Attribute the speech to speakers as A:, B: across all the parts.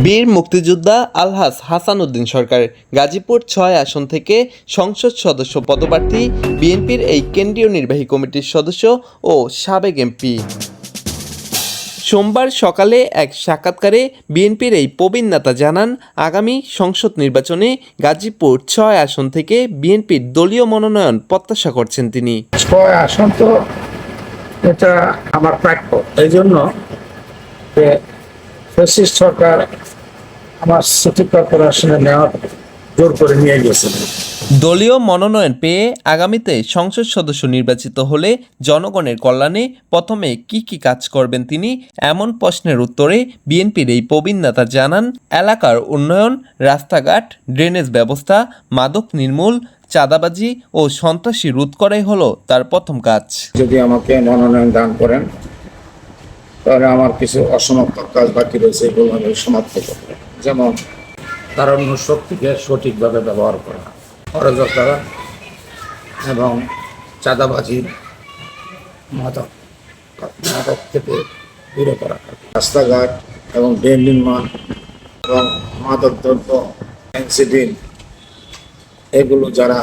A: বীর মুক্তিযোদ্ধা আলহাজ হাসান উদ্দিন সরকার গাজীপুর ছয় আসন থেকে সংসদ সদস্য পদপ্রার্থী, বিএনপির এই কেন্দ্রীয় নির্বাহী কমিটির সদস্য ও সাবেক এমপি। সোমবার সকালে এক সাক্ষাৎকারে বিএনপির এই প্রবীণ নেতা জানান, আগামী সংসদ নির্বাচনে গাজীপুর ছয় আসন থেকে বিএনপির দলীয় মনোনয়ন প্রত্যাশা করছেন তিনি।
B: ছয় আসন তো এটা আমার প্রাপ্য। এই জন্য যে ফ্যাসিস্ট সরকার আমার সিটি কর্পোরেশনে নেওয়ার জোর করে নিয়ে গেছিল
A: দলীয় মনোনয়ন পেয়ে আগামীতে সংসদ সদস্য নির্বাচিত হলে জনগণের কল্যাণে প্রথমে কি কি কাজ করবেন তিনি এমন প্রশ্নের উত্তরে বিএনপির এই প্রবীণ নেতা জানান এলাকার উন্নয়ন রাস্তাঘাট ড্রেনেজ ব্যবস্থা মাদক নির্মূল চাঁদাবাজি ও সন্ত্রাসী রোধ করাই হলো তার প্রথম কাজ।
B: যদি আমাকে মনোনয়ন দান করেন তাহলে আমার কিছু অসমাপ্ত কাজ বাকি রয়েছে, এগুলো আমি সমাপ্ত করব। যেমন তারণ্য শক্তিকে সঠিকভাবে ব্যবহার করা, অরাজকতা এবং চাঁদাবাজি, মাদক মাদক থেকে দূরে করা, রাস্তাঘাট এবং ড্রেন নির্মাণ এবং মাদক দ্রব্য এনসিডিন এগুলো যারা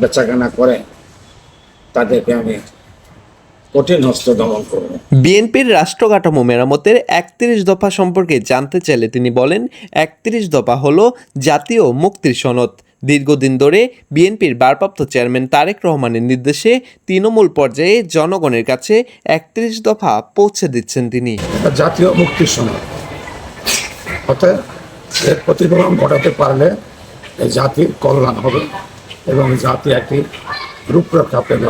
B: বেচাকেনা করে, তাদেরকে আমি কঠিন হস্ত দমন করব।
A: বিএনপির রাষ্ট্র কাঠামো মেরামতের একত্রিশ দফা সম্পর্কে জানতে চাইলে তিনি বলেন একত্রিশ দফা হল জাতীয় মুক্তির সনদ। দীর্ঘদিন ধরে বিএনপির ভারপ্রাপ্ত চেয়ারম্যান তারেক রহমানের নির্দেশে তৃণমূল পর্যায়ে জনগণের কাছে একত্রিশ দফা পৌঁছে দিচ্ছেন তিনি।
B: জাতীয় মুক্তির সনদ। অতএব এর প্রতিফলন ঘটাতে পারলে জাতির কল্যাণ হবে এবং জাতি একটি রূপরেখা পেল।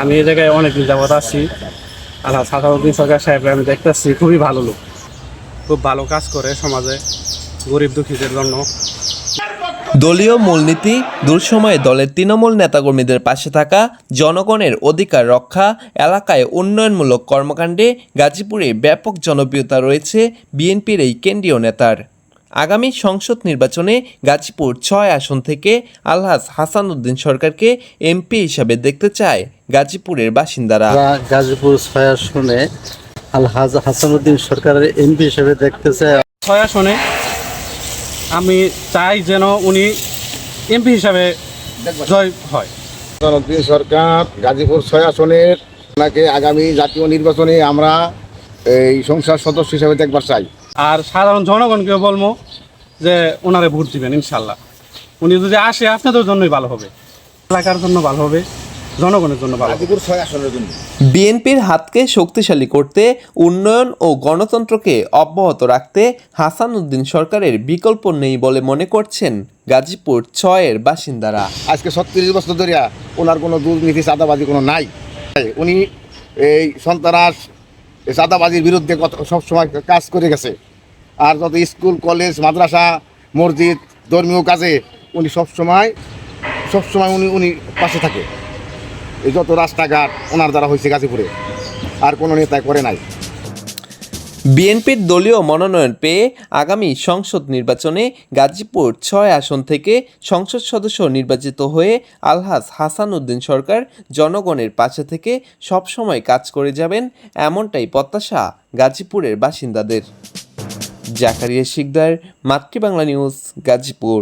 C: আমি এ জায়গায় অনেকদিন যাবত আছি। আল্লাহ সাধারুদ্দিন সরকার সাহেব আমি দেখতেছি, খুবই ভালো লোক। খুব ভালো কাজ করে সমাজে, গরিব দুঃখীদের জন্য।
A: দলীয় মূলনীতি, দুঃসময়ে দলের তৃণমূল নেতাকর্মীদের পাশে থাকা, জনগণের অধিকার রক্ষা, এলাকায় উন্নয়নমূলক কর্মকাণ্ডে গাজীপুরে ব্যাপক জনপ্রিয়তা রয়েছে বিএনপির এই কেন্দ্রীয় নেতার। আগামী সংসদ নির্বাচনে গাজীপুর ছয় আসন থেকে আলহাজ হাসান উদ্দিন সরকারকে এমপি হিসাবে দেখতে চায় গাজীপুরের বাসিন্দারা।
D: গাজীপুর ছয় আসনে আলহাজ হাসানুদ্দিন সরকারের এমপি হিসেবে দেখতেছে
C: ছয় আসনে আমি চাই যেন উনি এমপি হিসাবে জয় হয়।
E: উদ্দিন সরকার গাজীপুর ছয় আসনের ওনাকে আগামী জাতীয় নির্বাচনে আমরা এই সংসদ সদস্য হিসাবে দেখবার চাই।
C: আর সাধারণ জনগণকেও বলব যে ওনারে ভোট দিবেন ইনশাল্লাহ। উনি যদি আসে আপনাদের জন্যই ভালো হবে। এলাকার জন্য ভালো হবে জনগণের জন্য ভালো হবে।
E: গাজীপুর ছয় আসনের জন্য।
A: বিএনপির হাতকে শক্তিশালী করতে উন্নয়ন ও গণতন্ত্রকে অব্যাহত রাখতে হাসান উদ্দিন সরকারের বিকল্প নেই বলে মনে করছেন গাজীপুর ছয়ের বাসিন্দারা।
E: আজকে ছত্রিশ বছর ধরে ওনার কোনো দুর্নীতি চাঁদাবাজি কোনো নাই। উনি এই সন্ত্রাস এই চাঁদাবাজির বিরুদ্ধে কত সবসময় কাজ করে গেছে। আর যত স্কুল, কলেজ, মাদ্রাসা, মসজিদ, ধর্মীয় কাজে উনি সবসময় সবসময় উনি উনি পাশে থাকে। এই যত রাস্তাঘাট ওনার দ্বারা হয়েছে গাজীপুরে, আর কোনো নেতায় করে নাই।
A: বিএনপির দলীয় মনোনয়ন পেয়ে আগামী সংসদ নির্বাচনে গাজীপুর ছয় আসন থেকে সংসদ সদস্য নির্বাচিত হয়ে আলহাজ হাসান উদ্দিন সরকার জনগণের পাশে থেকে সবসময় কাজ করে যাবেন এমনটাই প্রত্যাশা গাজীপুরের বাসিন্দাদের। জাকারিয়া শিকদার, মাতৃবাংলা নিউজ, গাজীপুর।